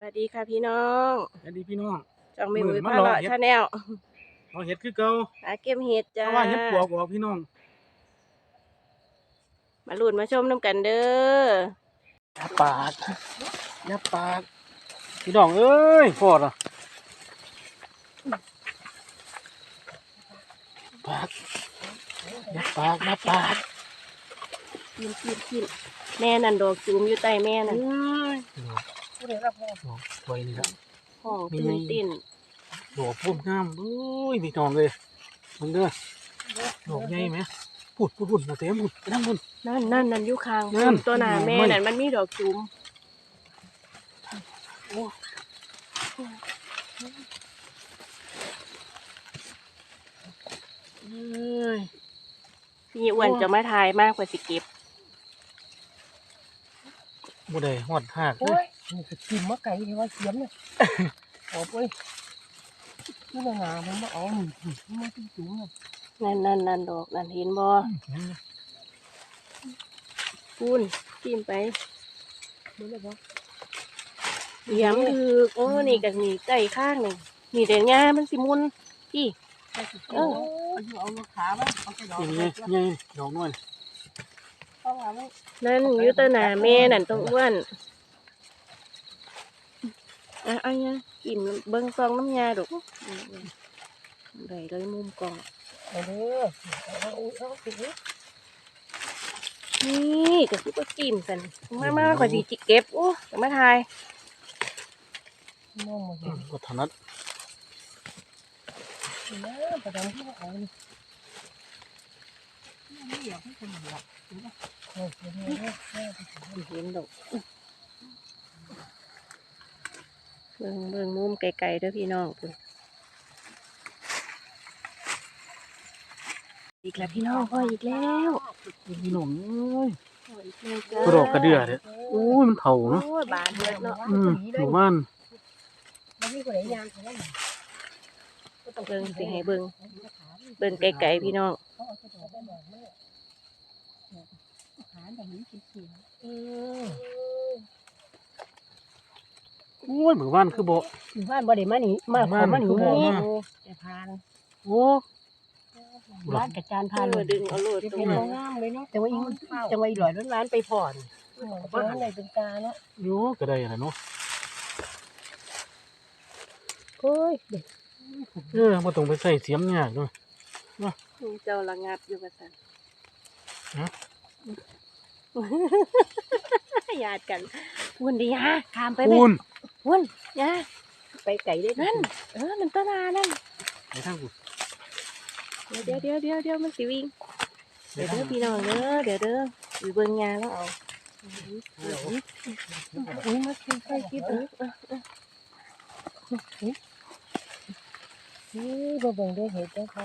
สวัสดีค่ะพี่น้องสวัสดีพี่น้องจองไม่มื้มืออมาพาเลาะรอเฮ็ดชาแนลเอาเห็ดคือเก่าหาเก็บเห็ดเพจ้าราะว่าเห็ดปวกออกพี่น้อง มาหลุดมาชมน้ำกันเด้อยับปากยับปากพี่น้องเอ้ยฟอดอะปากยับปากยับปากกินกินกินแม่นั่นดอกจูมอยู่ใต้แม่นั่นเอ้ย ผู้ใดรับพ่อสวยนี่ครับห้องมีตื่นติ่นดอกพุ่มงามเอ้ยพี่น้องเลยมันเด้อดอกใหญ่ไหมพูดพูดพูดมาเต็มพูดไปนั่งพูดนั่นนั่นนั่นอยู่ข้างนั่นตัวหนาแม่ไม่นั่นมันมีดอกจูมเอ้ยพี่อ้วนจะมาทายมากกว่าสิเก็บบ่ได้หอดหักเลโอ้ยยนี่ ก็กินมะไก่ที่ว่าเสียมเนี่ยโอ้ยนี่ละงามันมาเอาหนิมันมาจิ้มจุ๋มเนี่ยนั่นนั่นนั่นดอกนั่นเห็นบ่พูนกินไปมันเลยบอกเหยียมถือโอ้นี่กับนี่ไก่ข้างหนึ่งนี่เดี๋ยวง่ามันสิมุนพี่เออเอาลูกขาไว้เอาไปดอกนี่ไว้ไงนี่ดอกน้อยเอาไว้นั่นอยู่ตัวหนาแม่นั่นตัวอ้วน อะเอันนี้กินเบิ้งซองน้ำยาดอกไหลเลยมุมกองเอาเด้อเอาเอาเอาสินี่ก็คือว่ากินสันมามาขอสีจิเก็บโอ้จะมาทายมองมาเห็นก็ถนัดนะประดำที่ว่าเอานี่ไม่อยากให้คนหลับเออเดี๋ยวนี้แม่ไปเห็นดอก เบิ้งเบิ้งมุมไกลๆเด้อพี่น้องพุ่นอีกแล้วพี่น้องพ่ออีกแล้วพี่น้องเอ้ยพ่ออีกแล้วกระดอกกระเดื่อเด้อโอ้ยมันเฒ่าเนาะโอ้ยบานเยอะเนาะอืมหมู่บ้านมันมีคนไหนยางเขาได้ไหมเบิ้งสิให้เบิ้งเบิ้งไกลๆพี่น้อง โอ้ยหมู่บ้านคือบ่บ้านบ่ได้มานี่มาขอมานี่บ้านคือบ่มา แต่พานโอ้ร้านกับจานเอพานอดึงเอาโลดเป็นตรงขนั้อนงงามเลยเนาะแต่ว่าอีจังหวะอีหลอยร้านร้านไปผ่อนบ้านไหนเป็นตาเนาะโยก็ได้แหละเนาะโอ้ยเด็กเออบ่ต้องไปใส่เสียมยากเนาะเจ้าระงับอยู่กับสันฮะญาติกันวุ่นดีฮะข้ามไปไปคูณ วุ่นยาไปไก่ได้นั่น เออ มันต้นนานั่นไปทางกูเดี๋ยวเดี๋ยวเดี๋ยวเดี๋ยวมันสิวิ่ง เดี๋ยวเด้อพี่น้องเด้อเดี๋ยวเด้ออยู่เบิ่งยาแล้วเอาอุ้ยมากินไก่กินเออเฮ้ยบ่เบิ่งได้เห็ดจ้าค่ะ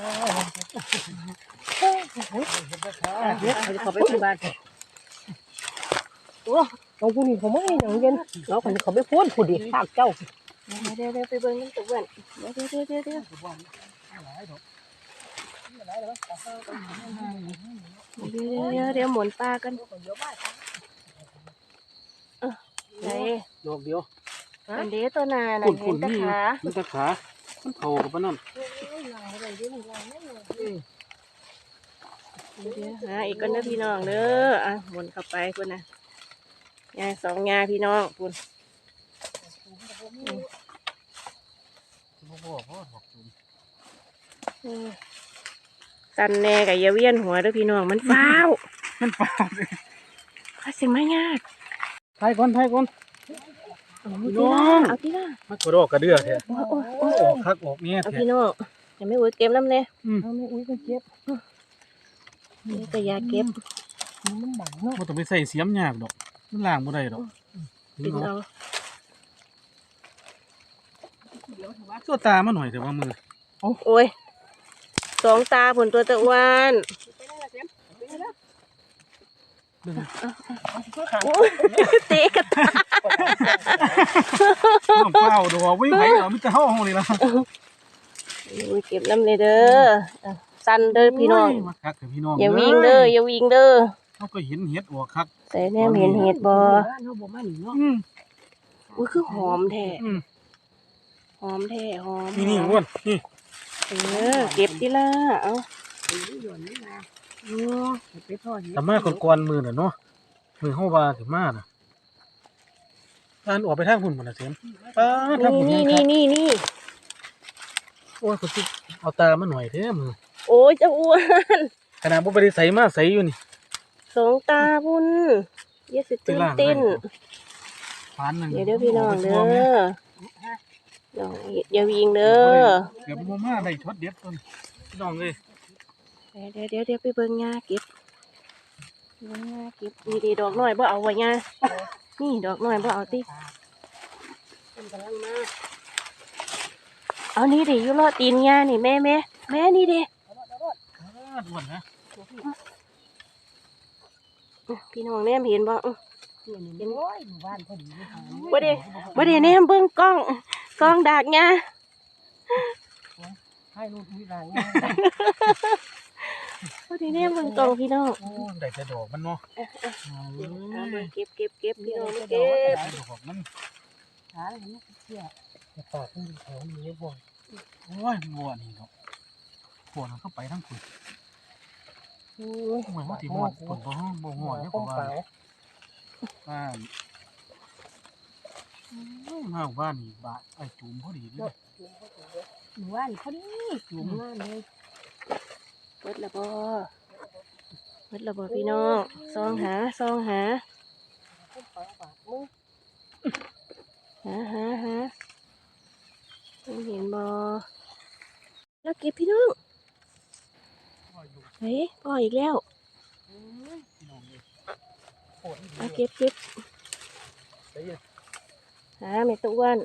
เฮ้ยเดี๋ยวเขาไปที่บ้านโอ้ เอาผู้นี้เขาไม่หนังเย็นเราคนเขาไปพูดผู้ดีภาคเจ้าเดี๋ยวเดี๋ยวไปเบิ่งมันตัวอ้วนเดี๋ยวเดี๋ยวเดี๋ยวเดี๋ยวเดี๋ยวเดี๋ยวเดี๋ยวหมุนปลากันไหนดอกเดียวอันเดียตัวนาน่ะเห็นตะขามันตะขามันเฒ่ากับปานนั้นหาอีกคนเด้อพี่น้องเด้ออะหมุนเข้าไปพุ่นนะ ยาสองยาพี่น้องพุ่นบ่บ่บ่ดอกจูมอืมกันแน่กับยาเวียนหัวเด้อพี่น้องมันฟ้าวมันฟ้าเลยข้าสิมายากทายก่อนทายก่อนเอาพี่ที่น้อล่างเอาที่ล่ามันกระดอกกระเดื่อแท้โอ้โอ้โอ้ออกคักออกเนี่ยเอาแท้พี่น้องยังไม่หัวเก็บน้ำเลยอืมเอาไม่อุ้ยก็เจ็บนี่ก็ยาเก็บมันหนังเนาะบ่ต้องไปใส่เสียมยากดอก มันล้างบ่ได้ดอกกินนี่เอาเนาะตัวตามันหน่อยแต่ว่ามือโอ้ยสองตาผลตัวตะอ้วนเบิ่งโอ้ยเตะกันน้ำเปล่าดอกวิ่งไหวเอามิตรเฮาห้องนี่ล่ะอุ้ยเก็บน้ำเลยเด้ออะสั่นเด้อพี่น้องโยมาคักเถอะพี่น้องอย่าวิ่งเด้ออย่าวิ่งเด้อ เฮาก็เห็นเห็ดออกคักใส่แนมเห็นเห็ดบ่บ้านเขาบ่มาหนีเนาะอืมอุ้ยคือหอมแท้อืมหอมแท้หอมนี่นี่หอมอ้วนนี่เออเก็บดิล่ะเอาหย่อนนี่นะโอ้ไปทอดแต่มาก่อนๆมือน่ะเนาะมือเฮาว่าสิมาน่ะการออกไปทางหุ่นมันน่ะเสียมป้าดทางหุ่นนี่ยังนี่ครับนี่นี่โอ้ยคนที่เอาตามาหน่อยเด้มือโอ้ยเจ้าอ้วนขนาดบ่ไปได้ใส่มาใส่อยู่นี่ สองตาบุญเยสิตื่นไปล้างเต้นไว้ฟานนึงเดี๋ยวเด้อพี่น้องเด้โไปอทั่วแม่เดี๋ยวอย่าวิ่งเด้อเดี๋ยวบ่มาได้ช็อตเด็ดต้นพี่น้องเอ้ยเดี๋ยวเดี๋ยวเดี๋ยวไปเบิ่งงาเก็บเบิ่งงาเก็บนี่ดีดอกน้อยบ่เอาไว้งานี่ดอกน้อยบ่เอาติมันกำลังมาเอานี่ดิอยู่รอตีนงานี่แม่แม่แม่นี่ดิป้าดอ้วนนะอื้อ พี่น้องแนมเห็นบ่อื้อเนี่ยนี่โอ้ยหมู่บ้านพอดีเลยค่ะบ่ได้บ่ได้แนมเบิ่งกล้องกล้องดากงาให้ลูกมีหลานบ่ได้แนมเบิ่งกล้องพี่น้องโอ้ได้แต่ดอกมันเนาะเอามาเก็บเก็บเก็บพี่น้องมาเก็เก็บบดอกมันหาอะไรนี่เชี่ยจะปากมันแถวนี้บ่โอ้ยบัวนี่เนาะบัวมันเข้าไปทั้งขุน โอ้เหมือนว่าที่บ่บ่บ่บ่หัวเนี่ยผมว่าบ้านมาบ้านนี่บานไอ้จุ่มพอดีเลยหมู่บ้านพอดีจุ่มงานเลยเบิดละบ่เบิดละบ่พี่น้องซองหาซองหาหาหาหาเห็นบ่แล้วเก็บพี่น้อง เฮ้ยพ่ออีกแล้วเอาเก็บเก็บหาแม่ตะอ้วน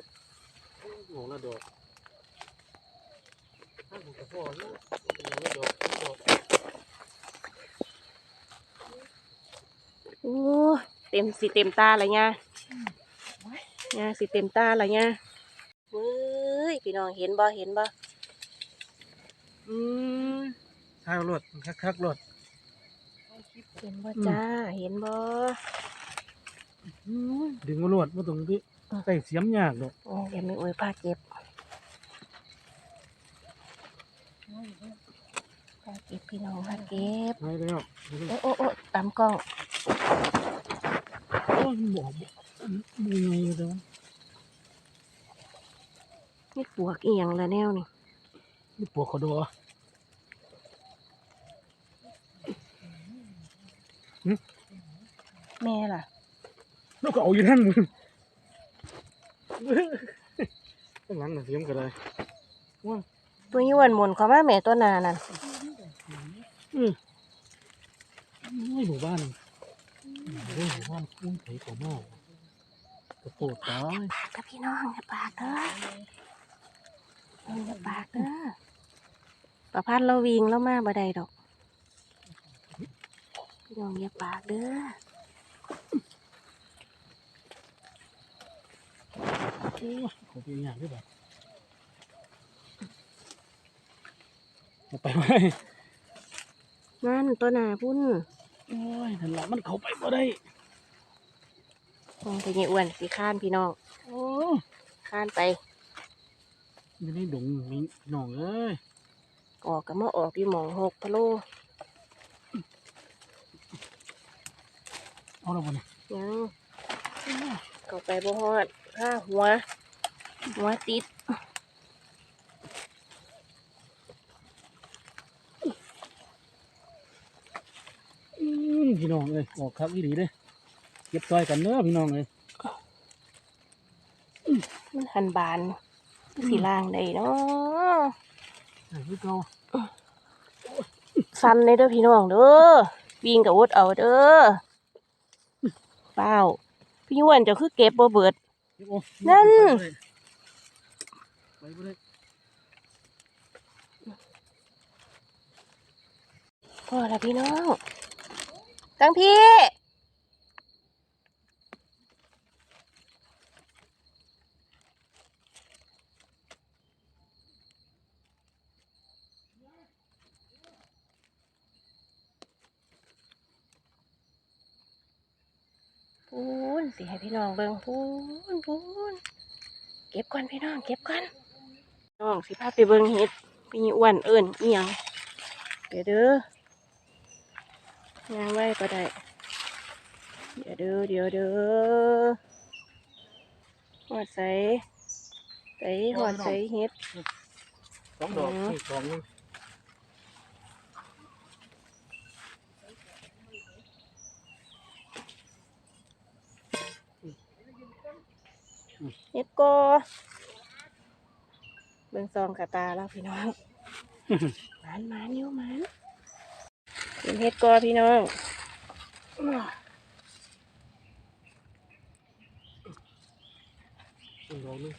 หงละดอกถ้าผมจะพ่อเนี่ยหละดอกดอกโอ้เต็มสิเต็มตาละเนี่ยเนี่ยสิเต็มตาละเนี่ยเว้ยพี่น้องเห็นบ่เห็นบ่อืม ข้าวรถคักๆรถเห็นบ่จ้า เห็นบ่ดึงมารวดมาตรงที่ใส่เสียมยากดอกโอ้เดี๋ยวไม่อวยพาเก็บพาเก็บพี่น้องพาเก็บไปแล้วโอ้โอ้โอ้ตามกล้องโอ้ยบอกบูไงเด้อนี่ปวกอีหยังละแนวนี่นี่ปวดคอดอ แม่ล่ะแล้วก็เอาอยู่ท่านมึงข้างหลังน่ะเสียมก็ได้ตัวยวนหมุนเขามาแม่ตัวนานั่นอืมไม่หมู่บ้านเรื่องหมู่บ้านคุ้นไผเขามากกระโปดตายปากกับพี่น้องอย่าปากเด้อเอออย่าปากเด้อประพัดเราวิ่งแล้วมาบ่ได้ดอกพี่น้องอย่าปากเด้อ โอ้ยเขาเป็นอย่างด้วยแบบเอาไปไว้นั่นตัวหนาพุ่นโอ้ยนั่นละมันเข้าไปบ่ได้คงจะยี่อ้วนสิข้านพี่น้องโอ้ข้านไปอยู่ในดงมีน้องเอ้ยออกก็มาออกอยู่หมองหกพะโล อาและบ่เนี่ยยังเข้าไปบ่ฮอดข้าหัว หัวติดอืมพี่น้องเอ้ยออกครับอีหลีเด้เก็บซอยกันเด้อพี่น้องเอ้ยมันหันบานสีล่างได้เนาะไอ้พี่เก่าสันเลยเด้อพี่น้องเด้อวิ่งกับวดเอาเด้อ เปล่า พี่อ้วนเจะคือเก็บบ่เบิดเก็บเอานั่น ไปบ่ได้พอละพี่น้องตั้งพี่ พูน สิให้พี่น้องเบิ่งพูนพูนเก็บก่อนพี่น้องเก็บก่อนน้องสิพาไปเบิ่งเห็ดพี่อ้วนเอิญเอียงเดี๋ยวเด้องานไว้ก็ได้เดี๋ยวเด้อเดี๋ยวเด้อหอดใส่ใส่หอดใส่เห็ดสองดอกอืมนี่สอง เฮ็ดโกเบิ่งซองกระตาแล้วพี่น้องหมานหมานอยู่หมานเป็นเฮ็ดโกพี่น้องอื้อสองดอกนึง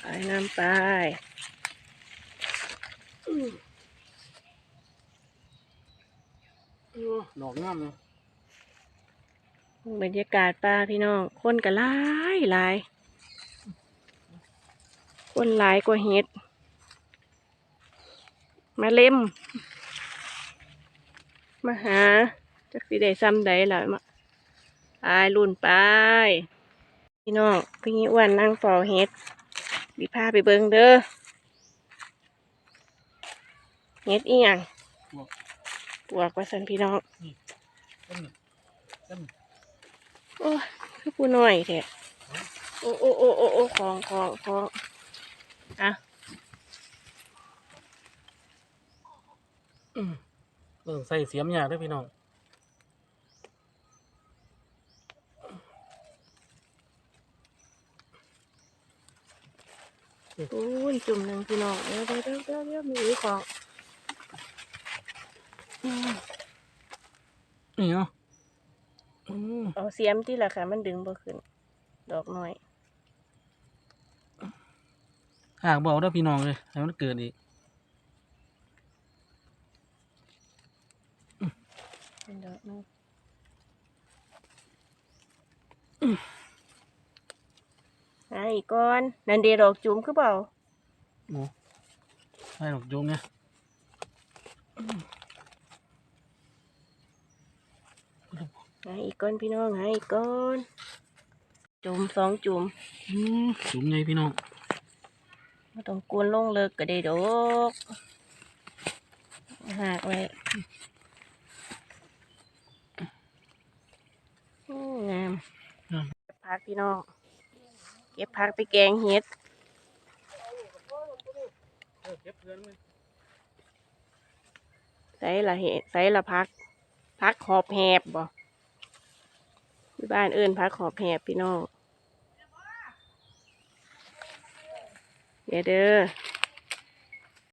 ไปน้ำไปอื้ออื้อดอกงามเลย บรรยากาศป่าพี่น้อง คนก็หลายหลาย คนหลายกว่าเฮ็ด มาเล่ม มาหาจักสิได้ซ้ำใดล่ะมาไปรุ่นไปพี่น้องพี่อ้วนนั่งเฝ้าเฮ็ดดีพาไปเบิงเด้อเฮ็ดอีหยังปวกว่าสันพี่น้องต้นต้น โอ้ยคือผู้น้อยแท้โอ้โอ้โอ้โอ้โอ้ของของของอะอืมเออใส่เสียมยากด้วยพี่น้องโอ้ยจุ่มหนึ่งพี่น้องเดี๋ยวเดี๋ยวเดี๋ยวเดี๋ยวมีอีกของนี่เนาะ เอาเสียมที่ละค่ะ มันดึงบ่ขึ้น ดอกน้อยหากบอกได้อพี่น้องเลยให้มันเกิดอีกเป็นดอกน้อยหาอีกก่อน นันเดดอกจุ่มคือเปล่าโอ้ให้ดอกโยมเนี่ย หาอีกก่อนพี่น้องหาอีกก่อน จุ่มสองจุ่มอืมจุ่มไงพี่น้องไม่ต้องกวนลงเลิกก็ได้ดอกหากไว้โอ้งามเก็บผักพี่น้อง เก็บผักไปแกงเห็ดเก็บเพื่อนเลยใส่ละเห็ดใส่ละพัก พักหอบแหบบ่ ที่บ้านเอิ้นพักหอบแหบพี่น้องเดี๋ยวเด้อ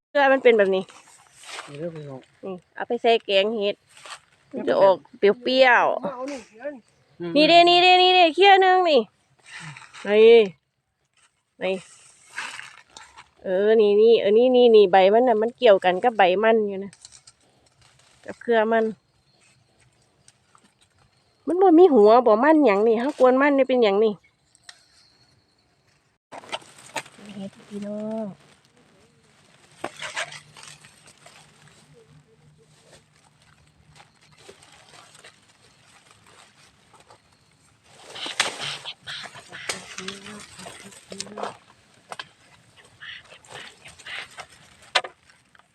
เสื้อมันเป็นแบบนี้นี่เด้อพี่น้องนี่เอาไปใส่แกงเห็ดมันจะออกเปรี้ยวเอาหนึ่งเดือนๆนี่เด้นี่เด้นี่เด้เคี่ยวหนึงนี่นี่นี่เออนี่นี่เออนี่นี่นี่ใบมันน่ะมันเกี่ยวกันกับใบมันอยู่นะกับเครือมัน มันบ่มีหัวบ่มันหยังนี่ฮะกวนมันนี่เป็นหยังนี่เฮ็ดพี่น้อง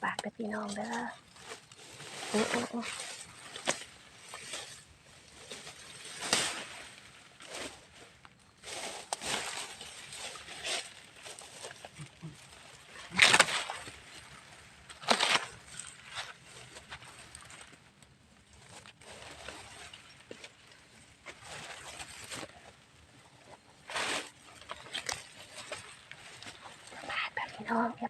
ปากกับพี่น้องเด้อโอ้โอ้โอ้ ปาด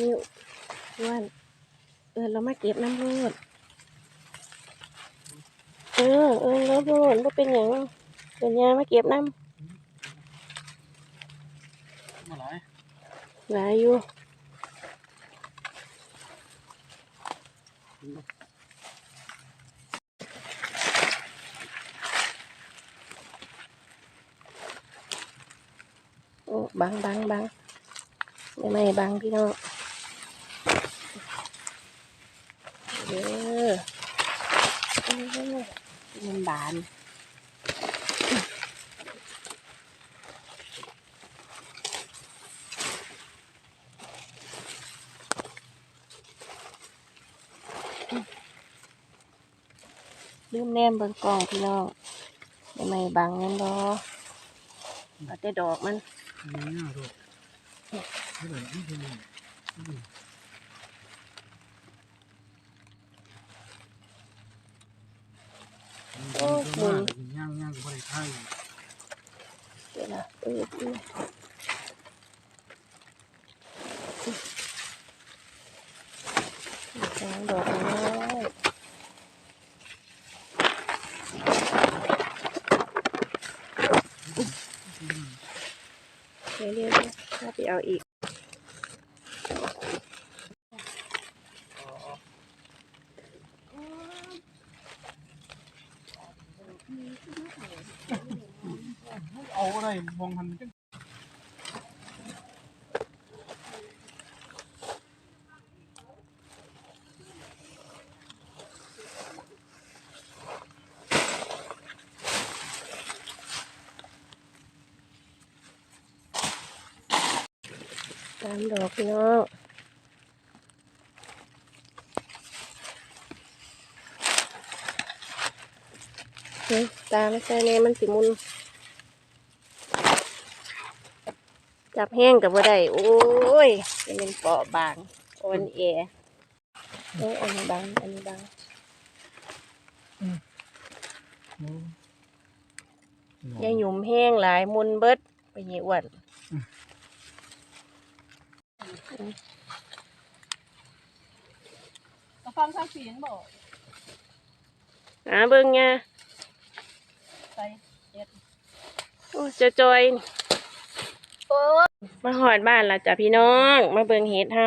น้องอย่าปาดพี่อ้วนเออเรามาเก็บน้ำรูดออเออแล้วโดนบ่เป็นหยังเดี๋ยวยามาเก็บน้มาหลายำหลายอยู่โอ้บังบังบังไม่ไม่บังพี่น้อง เด้อมันบานลืมแนมเบิ่งกล่องพี่น้องไม่ไม่บังนั่นบ่เอาแต่ดอกมันนี่น่าดูนี่เลยนี่คือนี่ โอ้หมุน ย่างย่างบริไทย เดี๋ยวนะเอออือสองดอกน้อยเดี๋ยวเดี๋ยวเดี๋ยวถ้าไปเอาอีก เอาอะไรมองหันจัง ตามดอกพี่น้องเฮ้ยตามไม่ใช่แน่มันสิมุน จับแห้งกับว่าได้ โอ้ยจะเป็นเปราะบางอ่อนแอเอ้ยอันนี้บาง อันนี้บางอยาหยุ่มแห้งหลายมุนเบิดไปเหยียอ้วนฟังข้าวเสียงบอกหาเบิ่งไง ใส่โอ้จะจอยนี่มาหอดบ้านและจ้ะพี่น้อง มาเบิ่งเฮ็ดเฮา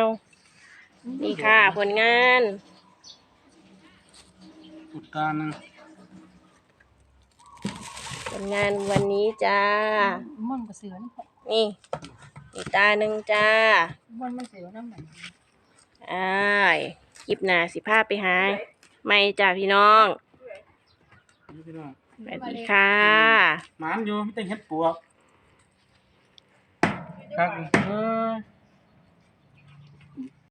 นี่ค่ะ ผลงานสุดการนึงผลงานวันนี้จ้า มันก็เสือนี่นี่อีกตาหนึ่งจ้า มันมันเสือน้ำมันอ้ายคลิปหน้าสิพาไปหา ไม่จ้าพี่น้อง นี่พี่น้อง สวัสดีค่ะ หมานอยู่ไม่ต้องเฮ็ดปวกครับเออ